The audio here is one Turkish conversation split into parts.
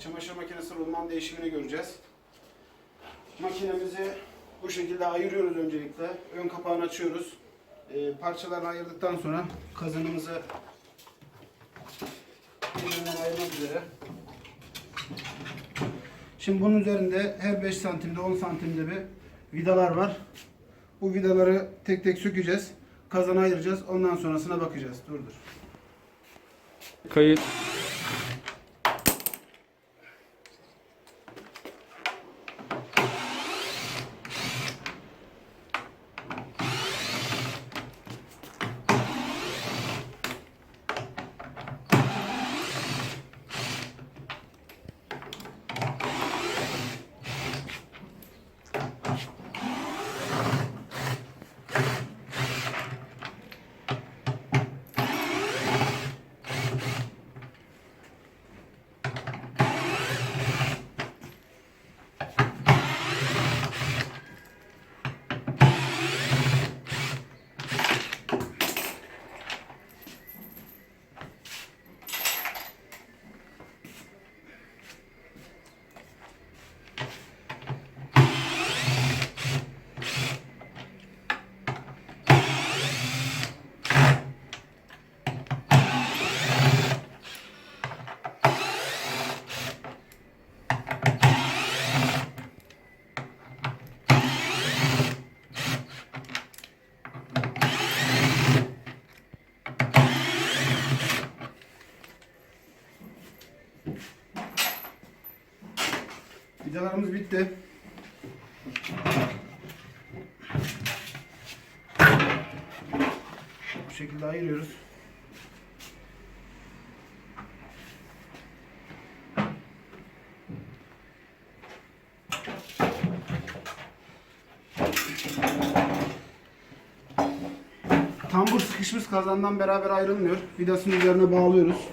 çamaşır makinesi rulman değişimini göreceğiz. Makinemizi bu şekilde ayırıyoruz öncelikle. Ön kapağını açıyoruz. E, parçalarını ayırdıktan sonra kazanımızı birbirinden ayırmak üzere. Şimdi bunun üzerinde her 5 santimde 10 santimde bir vidalar var. Bu vidaları tek tek sökeceğiz. Kazana ayıracağız. Ondan sonrasına bakacağız. Dur dur. Kayıt. Vidalarımız bitti. Bu şekilde ayırıyoruz. Tambur sıkışmış kazandan beraber ayrılmıyor. Vidasını üzerine bağlıyoruz.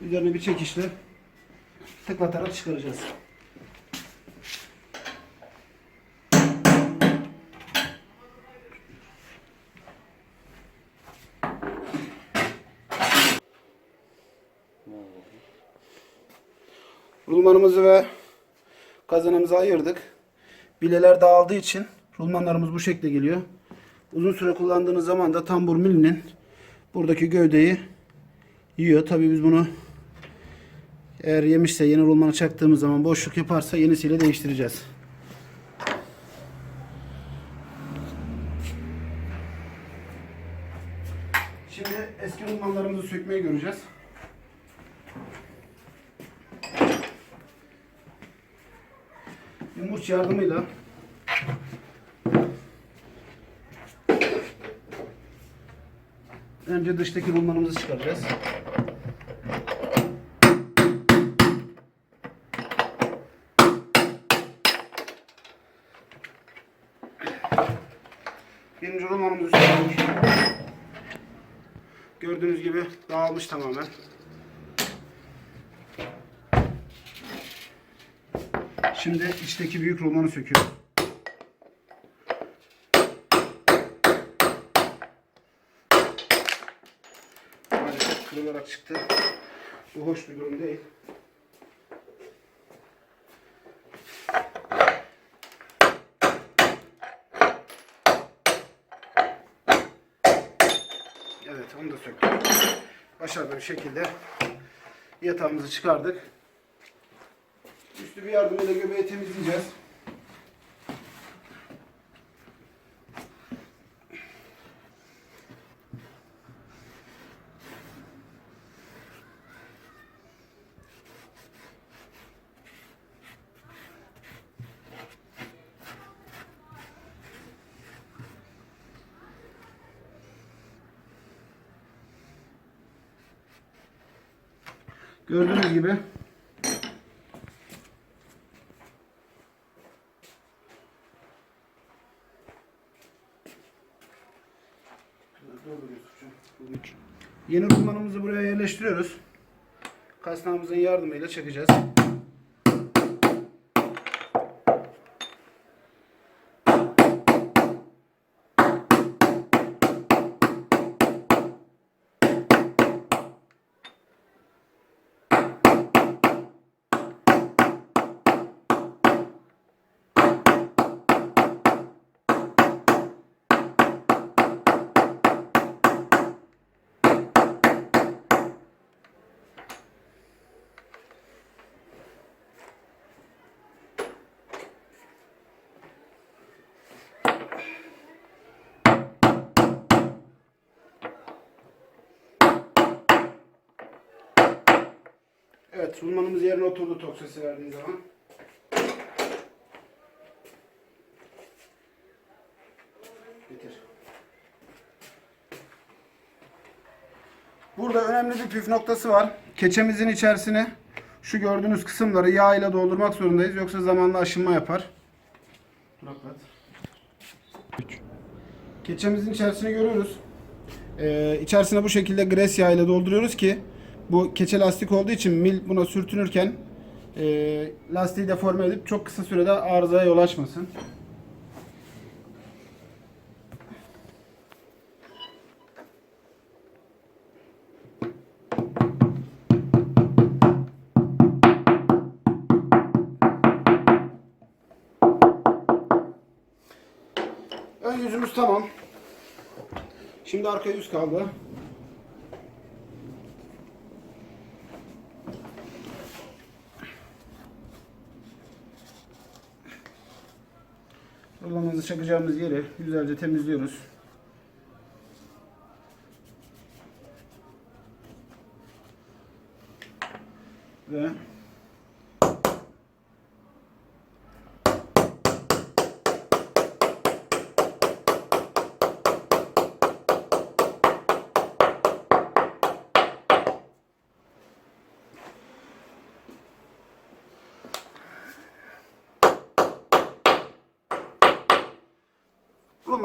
Üzerine bir çekişle tıklatarak çıkaracağız. Rulmanımızı ve kazanımızı ayırdık. Bileler dağıldığı için rulmanlarımız bu şekilde geliyor. Uzun süre kullandığınız zaman da tambur milinin buradaki gövdeyi yiyor. Tabii biz bunu eğer yemişse yeni rulmanı çaktığımız zaman boşluk yaparsa yenisiyle değiştireceğiz. Şimdi eski rulmanlarımızı sökmeyi göreceğiz. Yumurç yardımıyla önce dıştaki rulmanımızı çıkaracağız. Birinci romanımızı söyledik. Gördüğünüz gibi dağılmış tamamen. Şimdi içteki büyük romanı söküyoruz. Maalesef kırılarak çıktı. Bu hoş bir durum değil. Evet onu da söktük. Başarılı bir şekilde yatağımızı çıkardık. Üstü bir yardımıyla göbeği temizleyeceğiz. Gördüğünüz gibi Yeni rulmanımızı buraya yerleştiriyoruz. Kasnağımızın yardımıyla çekeceğiz. Evet, rulmanımız yerine oturdu tok sesi verdiği zaman. Bitir. Burada önemli bir püf noktası var. Keçemizin içerisine şu gördüğünüz kısımları yağ ile doldurmak zorundayız. Yoksa zamanla aşınma yapar. Duraklat. Keçemizin içerisine görüyoruz. Ee, içerisine bu şekilde gres yağı ile dolduruyoruz ki bu keçe lastik olduğu için mil buna sürtünürken e, lastiği deforme edip çok kısa sürede arızaya yol açmasın. Ön yüzümüz tamam. Şimdi arka yüz kaldı. Rulamızı çakacağımız yeri güzelce temizliyoruz. Ve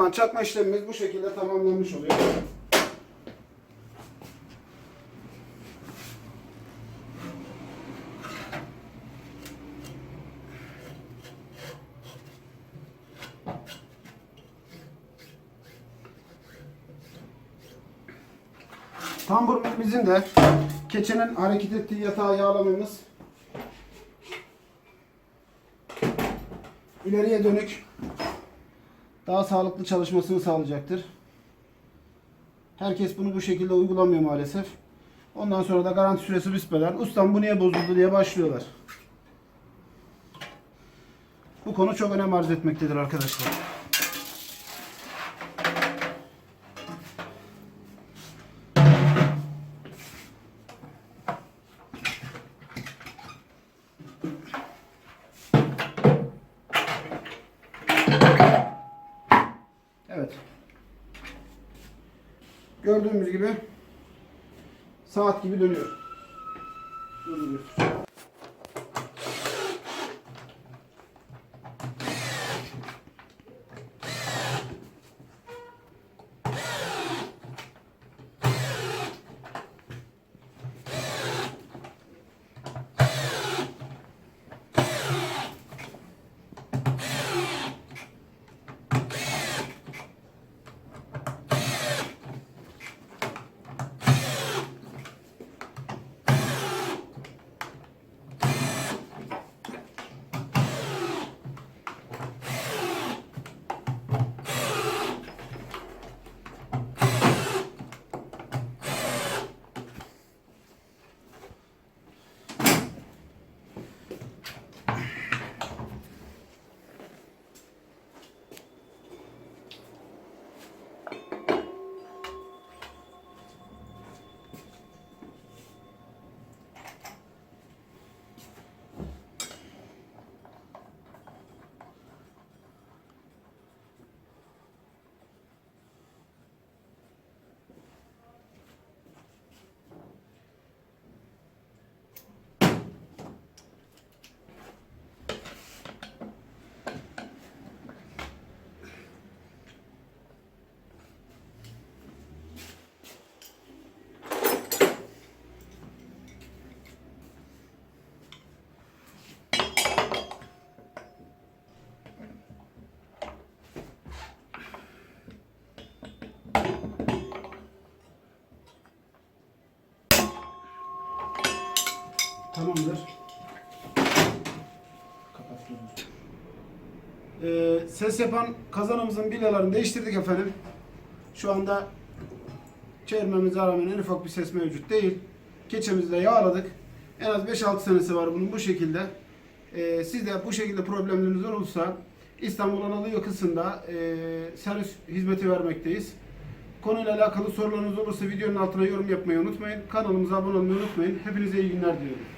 Rulman çakma işlemimiz bu şekilde tamamlanmış oluyor. Tambur milimizin de keçenin hareket ettiği yatağı yağlamamız ileriye dönük daha sağlıklı çalışmasını sağlayacaktır. Herkes bunu bu şekilde uygulamıyor maalesef. Ondan sonra da garanti süresi bitmeden ustam bu niye bozuldu diye başlıyorlar. Bu konu çok önem arz etmektedir arkadaşlar. Gördüğümüz gibi saat gibi dönüyor. Durduruyoruz. Tamamdır. Kapatıyoruz. Ee, ses yapan kazanımızın bilalarını değiştirdik efendim. Şu anda çevirmemize rağmen en ufak bir ses mevcut değil. Keçemizi de yağladık. En az 5-6 senesi var bunun bu şekilde. Ee, siz de bu şekilde problemleriniz olursa İstanbul Anadolu yakasında e, servis hizmeti vermekteyiz. Konuyla alakalı sorularınız olursa videonun altına yorum yapmayı unutmayın. Kanalımıza abone olmayı unutmayın. Hepinize iyi günler diliyorum.